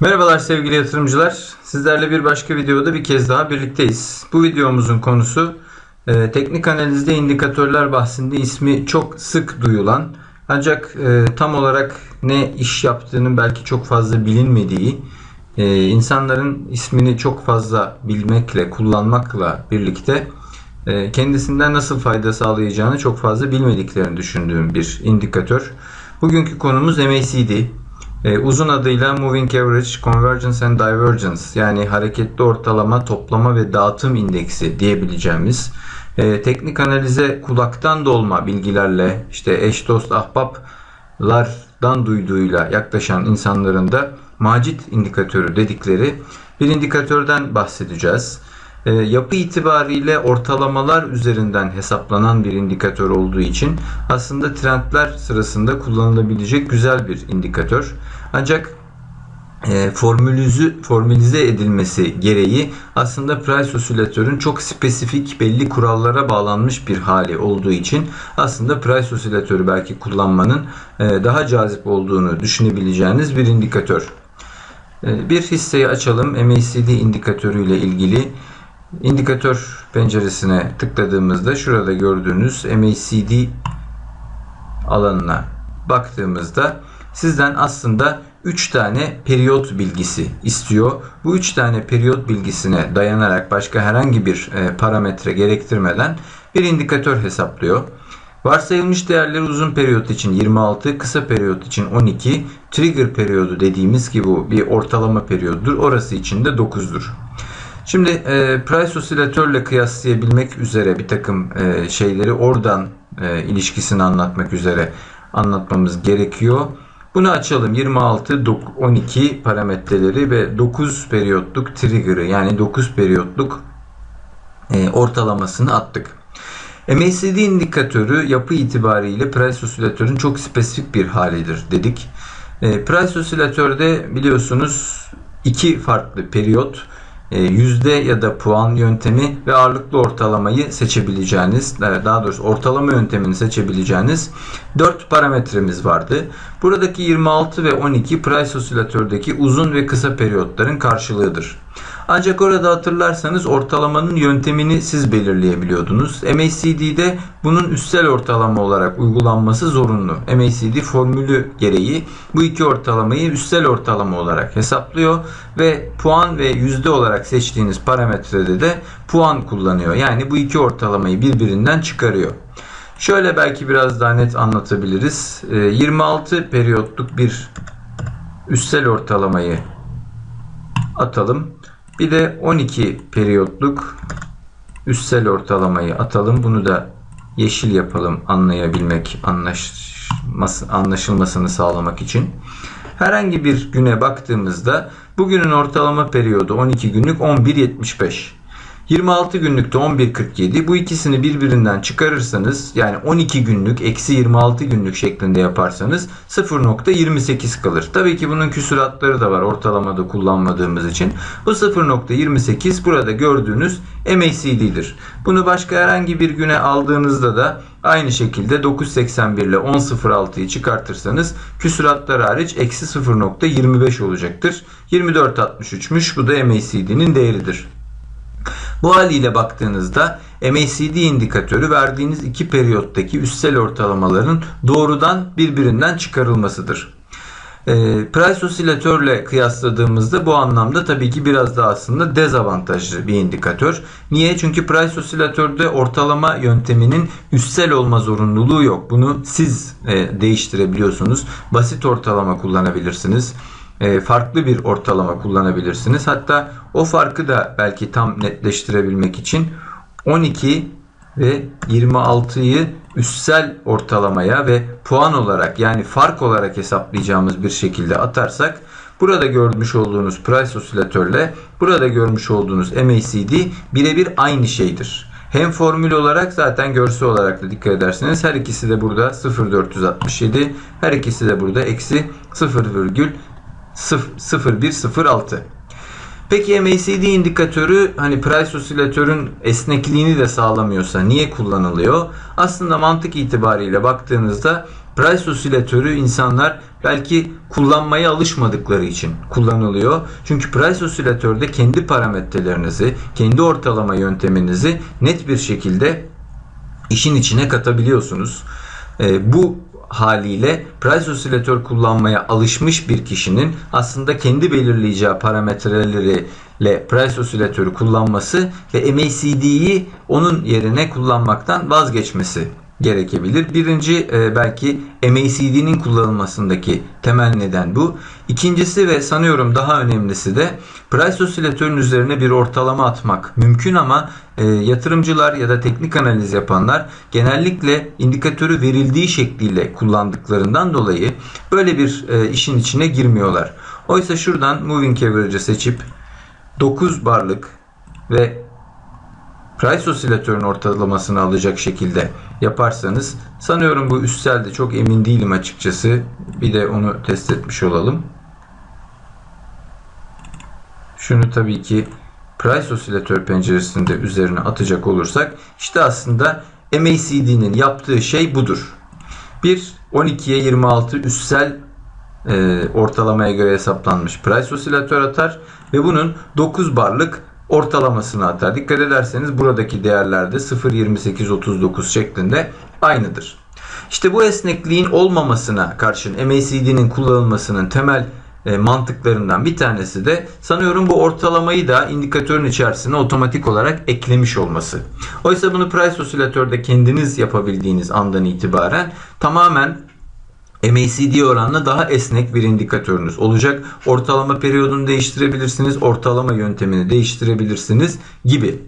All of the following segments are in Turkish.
Merhabalar sevgili yatırımcılar. Sizlerle bir başka videoda bir kez daha birlikteyiz. Bu videomuzun konusu e, teknik analizde indikatörler bahsinde ismi çok sık duyulan ancak e, tam olarak ne iş yaptığının belki çok fazla bilinmediği, e, insanların ismini çok fazla bilmekle, kullanmakla birlikte e, kendisinden nasıl fayda sağlayacağını çok fazla bilmediklerini düşündüğüm bir indikatör. Bugünkü konumuz MACD. E, uzun adıyla Moving Average, Convergence and Divergence yani hareketli ortalama, toplama ve dağıtım indeksi diyebileceğimiz e, teknik analize kulaktan dolma bilgilerle işte eş dost ahbaplardan duyduğuyla yaklaşan insanların da macit indikatörü dedikleri bir indikatörden bahsedeceğiz. E, yapı itibariyle ortalamalar üzerinden hesaplanan bir indikatör olduğu için aslında trendler sırasında kullanılabilecek güzel bir indikatör. Ancak e, formülüzü formülize edilmesi gereği aslında price osilatörün çok spesifik belli kurallara bağlanmış bir hali olduğu için aslında price osilatörü belki kullanmanın e, daha cazip olduğunu düşünebileceğiniz bir indikatör. E, bir hisseyi açalım. MACD indikatörü ile ilgili indikatör penceresine tıkladığımızda şurada gördüğünüz MACD alanına baktığımızda sizden aslında 3 tane periyot bilgisi istiyor. Bu 3 tane periyot bilgisine dayanarak başka herhangi bir e, parametre gerektirmeden bir indikatör hesaplıyor. Varsayılmış değerleri uzun periyot için 26, kısa periyot için 12, trigger periyodu dediğimiz ki bu bir ortalama periyodudur. Orası için de 9'dur. Şimdi e, price osilatörle kıyaslayabilmek üzere bir takım e, şeyleri oradan e, ilişkisini anlatmak üzere anlatmamız gerekiyor. Bunu açalım. 26, 12 parametreleri ve 9 periyotluk trigger'ı yani 9 periyotluk e, ortalamasını attık. MACD indikatörü yapı itibariyle price osilatörün çok spesifik bir halidir dedik. E, price osilatörde biliyorsunuz iki farklı periyot yüzde ya da puan yöntemi ve ağırlıklı ortalamayı seçebileceğiniz daha doğrusu ortalama yöntemini seçebileceğiniz 4 parametremiz vardı. Buradaki 26 ve 12 price osilatördeki uzun ve kısa periyotların karşılığıdır. Ancak orada hatırlarsanız ortalamanın yöntemini siz belirleyebiliyordunuz. MACD'de bunun üstel ortalama olarak uygulanması zorunlu. MACD formülü gereği bu iki ortalamayı üstel ortalama olarak hesaplıyor ve puan ve yüzde olarak seçtiğiniz parametrede de puan kullanıyor. Yani bu iki ortalamayı birbirinden çıkarıyor. Şöyle belki biraz daha net anlatabiliriz. 26 ee, periyotluk bir üstel ortalamayı atalım. Bir de 12 periyotluk üstsel ortalamayı atalım. Bunu da yeşil yapalım anlayabilmek, anlaşması, anlaşılmasını sağlamak için. Herhangi bir güne baktığımızda bugünün ortalama periyodu 12 günlük 11.75. 26 günlükte 11.47 bu ikisini birbirinden çıkarırsanız yani 12 günlük eksi 26 günlük şeklinde yaparsanız 0.28 kalır. Tabii ki bunun küsuratları da var ortalamada kullanmadığımız için. Bu 0.28 burada gördüğünüz MACD'dir. Bunu başka herhangi bir güne aldığınızda da aynı şekilde 9.81 ile 10.06'yı çıkartırsanız küsuratlar hariç eksi 0.25 olacaktır. 24.63'müş bu da MACD'nin değeridir. Bu haliyle baktığınızda MACD indikatörü verdiğiniz iki periyottaki üstsel ortalamaların doğrudan birbirinden çıkarılmasıdır. E, price osilatörle kıyasladığımızda bu anlamda tabii ki biraz daha aslında dezavantajlı bir indikatör. Niye? Çünkü price osilatörde ortalama yönteminin üstsel olma zorunluluğu yok. Bunu siz e, değiştirebiliyorsunuz. Basit ortalama kullanabilirsiniz farklı bir ortalama kullanabilirsiniz. Hatta o farkı da belki tam netleştirebilmek için 12 ve 26'yı üstsel ortalamaya ve puan olarak yani fark olarak hesaplayacağımız bir şekilde atarsak burada görmüş olduğunuz price osilatörle burada görmüş olduğunuz MACD birebir aynı şeydir. Hem formül olarak zaten görsel olarak da dikkat ederseniz her ikisi de burada 0.467 her ikisi de burada eksi 0,0106 Peki MACD indikatörü hani price osilatörün esnekliğini de sağlamıyorsa niye kullanılıyor? Aslında mantık itibariyle baktığınızda price osilatörü insanlar belki kullanmaya alışmadıkları için kullanılıyor. Çünkü price osilatörde kendi parametrelerinizi, kendi ortalama yönteminizi net bir şekilde işin içine katabiliyorsunuz. E, bu haliyle price osilatör kullanmaya alışmış bir kişinin aslında kendi belirleyeceği parametreleriyle price osilatörü kullanması ve MACD'yi onun yerine kullanmaktan vazgeçmesi gerekebilir. Birinci e, belki MACD'nin kullanılmasındaki temel neden bu. İkincisi ve sanıyorum daha önemlisi de price osilatörün üzerine bir ortalama atmak mümkün ama e, yatırımcılar ya da teknik analiz yapanlar genellikle indikatörü verildiği şekliyle kullandıklarından dolayı böyle bir e, işin içine girmiyorlar. Oysa şuradan Moving Average'ı seçip 9 barlık ve price osilatörün ortalamasını alacak şekilde yaparsanız sanıyorum bu üstselde çok emin değilim açıkçası. Bir de onu test etmiş olalım. Şunu tabii ki price osilatör penceresinde üzerine atacak olursak işte aslında MACD'nin yaptığı şey budur. Bir 12'ye 26 üstsel e, ortalamaya göre hesaplanmış price osilatör atar ve bunun 9 barlık ortalamasını atar. Dikkat ederseniz buradaki değerlerde 0.2839 şeklinde aynıdır. İşte bu esnekliğin olmamasına karşın MACD'nin kullanılmasının temel e, mantıklarından bir tanesi de sanıyorum bu ortalamayı da indikatörün içerisine otomatik olarak eklemiş olması. Oysa bunu price osilatörde kendiniz yapabildiğiniz andan itibaren tamamen MACD oranla daha esnek bir indikatörünüz olacak. Ortalama periyodunu değiştirebilirsiniz, ortalama yöntemini değiştirebilirsiniz gibi.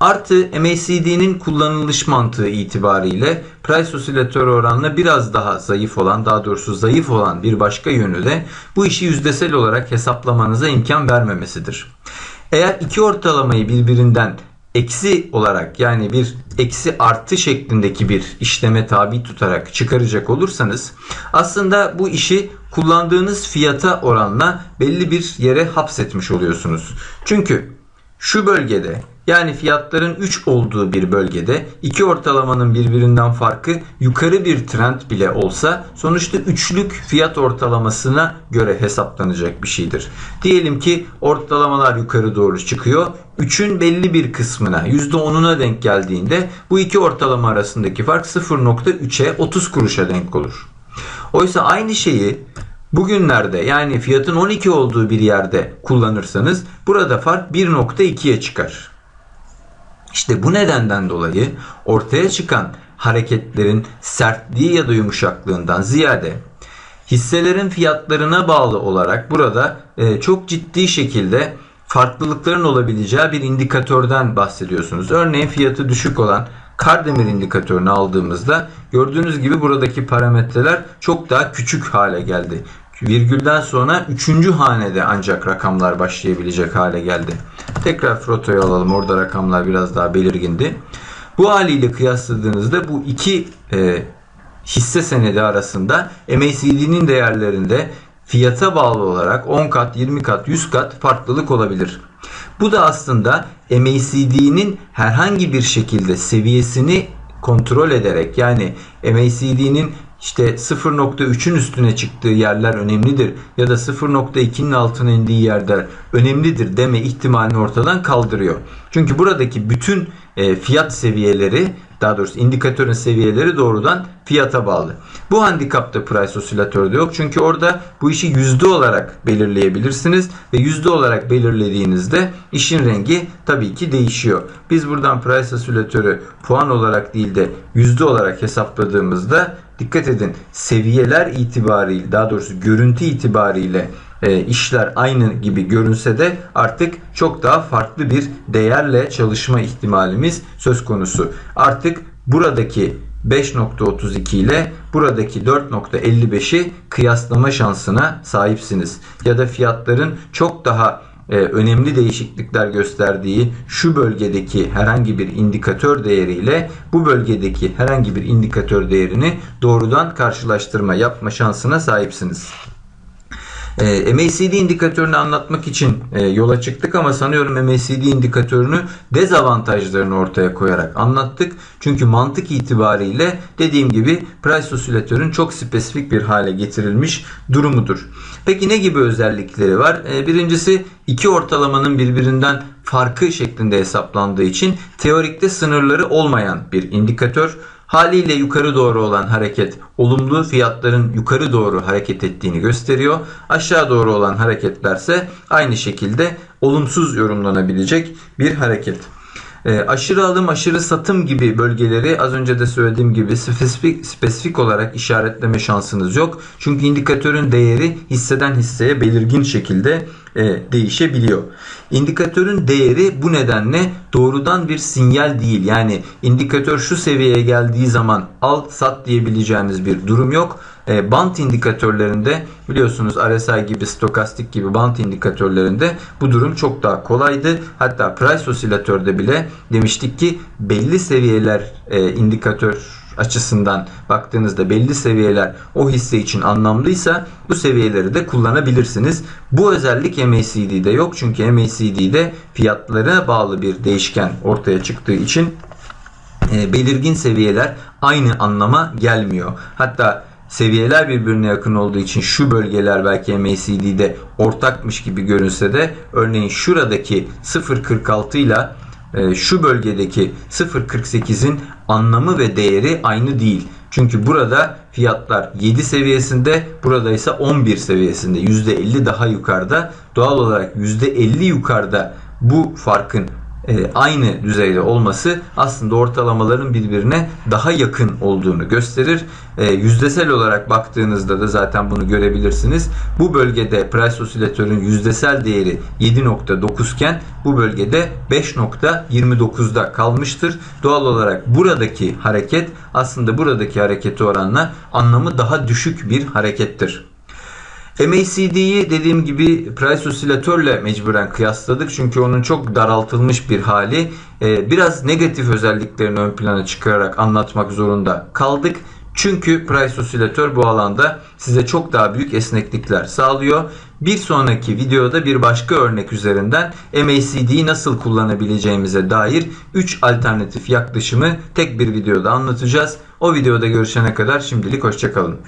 Artı MACD'nin kullanılış mantığı itibariyle price osilatör oranla biraz daha zayıf olan, daha doğrusu zayıf olan bir başka yönü de bu işi yüzdesel olarak hesaplamanıza imkan vermemesidir. Eğer iki ortalamayı birbirinden eksi olarak yani bir eksi artı şeklindeki bir işleme tabi tutarak çıkaracak olursanız aslında bu işi kullandığınız fiyata oranla belli bir yere hapsetmiş oluyorsunuz. Çünkü şu bölgede yani fiyatların 3 olduğu bir bölgede iki ortalamanın birbirinden farkı yukarı bir trend bile olsa sonuçta üçlük fiyat ortalamasına göre hesaplanacak bir şeydir. Diyelim ki ortalamalar yukarı doğru çıkıyor. 3'ün belli bir kısmına %10'una denk geldiğinde bu iki ortalama arasındaki fark 0.3'e 30 kuruşa denk olur. Oysa aynı şeyi bugünlerde yani fiyatın 12 olduğu bir yerde kullanırsanız burada fark 1.2'ye çıkar. İşte bu nedenden dolayı ortaya çıkan hareketlerin sertliği ya da yumuşaklığından ziyade hisselerin fiyatlarına bağlı olarak burada e, çok ciddi şekilde farklılıkların olabileceği bir indikatörden bahsediyorsunuz. Örneğin fiyatı düşük olan Kardemir indikatörünü aldığımızda gördüğünüz gibi buradaki parametreler çok daha küçük hale geldi virgülden sonra üçüncü hanede ancak rakamlar başlayabilecek hale geldi. Tekrar Froto'yu alalım. Orada rakamlar biraz daha belirgindi. Bu haliyle kıyasladığınızda bu iki e, hisse senedi arasında MACD'nin değerlerinde fiyata bağlı olarak 10 kat, 20 kat, 100 kat farklılık olabilir. Bu da aslında MACD'nin herhangi bir şekilde seviyesini kontrol ederek yani MACD'nin işte 0.3'ün üstüne çıktığı yerler önemlidir ya da 0.2'nin altına indiği yerler önemlidir deme ihtimalini ortadan kaldırıyor. Çünkü buradaki bütün e, fiyat seviyeleri daha doğrusu indikatörün seviyeleri doğrudan fiyata bağlı. Bu handikapta price osilatörde yok. Çünkü orada bu işi yüzde olarak belirleyebilirsiniz ve yüzde olarak belirlediğinizde işin rengi tabii ki değişiyor. Biz buradan price osilatörü puan olarak değil de yüzde olarak hesapladığımızda dikkat edin seviyeler itibariyle daha doğrusu görüntü itibariyle e, işler aynı gibi görünse de artık çok daha farklı bir değerle çalışma ihtimalimiz söz konusu. Artık buradaki 5.32 ile buradaki 4.55'i kıyaslama şansına sahipsiniz. Ya da fiyatların çok daha e, önemli değişiklikler gösterdiği şu bölgedeki herhangi bir indikatör değeriyle bu bölgedeki herhangi bir indikatör değerini doğrudan karşılaştırma yapma şansına sahipsiniz. E, MACD indikatörünü anlatmak için e, yola çıktık ama sanıyorum MACD indikatörünü dezavantajlarını ortaya koyarak anlattık. Çünkü mantık itibariyle dediğim gibi price osilatörün çok spesifik bir hale getirilmiş durumudur. Peki ne gibi özellikleri var? E, birincisi iki ortalamanın birbirinden farkı şeklinde hesaplandığı için teorikte sınırları olmayan bir indikatör. Haliyle yukarı doğru olan hareket olumlu fiyatların yukarı doğru hareket ettiğini gösteriyor. Aşağı doğru olan hareketlerse aynı şekilde olumsuz yorumlanabilecek bir hareket. E, aşırı alım, aşırı satım gibi bölgeleri az önce de söylediğim gibi spesifik, spesifik olarak işaretleme şansınız yok. Çünkü indikatörün değeri hisseden hisseye belirgin şekilde e, değişebiliyor. İndikatörün değeri bu nedenle doğrudan bir sinyal değil. Yani indikatör şu seviyeye geldiği zaman al sat diyebileceğiniz bir durum yok. E, bant indikatörlerinde biliyorsunuz RSI gibi stokastik gibi bant indikatörlerinde bu durum çok daha kolaydı. Hatta price osilatörde bile demiştik ki belli seviyeler e, indikatör açısından baktığınızda belli seviyeler o hisse için anlamlıysa bu seviyeleri de kullanabilirsiniz. Bu özellik MACD'de yok çünkü MACD'de fiyatlara bağlı bir değişken ortaya çıktığı için e, belirgin seviyeler aynı anlama gelmiyor. Hatta seviyeler birbirine yakın olduğu için şu bölgeler belki MACD'de ortakmış gibi görünse de örneğin şuradaki 0.46 ile şu bölgedeki 0.48'in anlamı ve değeri aynı değil. Çünkü burada fiyatlar 7 seviyesinde, burada ise 11 seviyesinde. %50 daha yukarıda. Doğal olarak %50 yukarıda bu farkın aynı düzeyde olması aslında ortalamaların birbirine daha yakın olduğunu gösterir. E, yüzdesel olarak baktığınızda da zaten bunu görebilirsiniz. Bu bölgede price osilatörün yüzdesel değeri 7.9 iken bu bölgede 5.29'da kalmıştır. Doğal olarak buradaki hareket aslında buradaki hareketi oranla anlamı daha düşük bir harekettir. MACD'yi dediğim gibi price osilatörle mecburen kıyasladık. Çünkü onun çok daraltılmış bir hali. Ee, biraz negatif özelliklerini ön plana çıkararak anlatmak zorunda kaldık. Çünkü price osilatör bu alanda size çok daha büyük esneklikler sağlıyor. Bir sonraki videoda bir başka örnek üzerinden MACD'yi nasıl kullanabileceğimize dair 3 alternatif yaklaşımı tek bir videoda anlatacağız. O videoda görüşene kadar şimdilik hoşçakalın.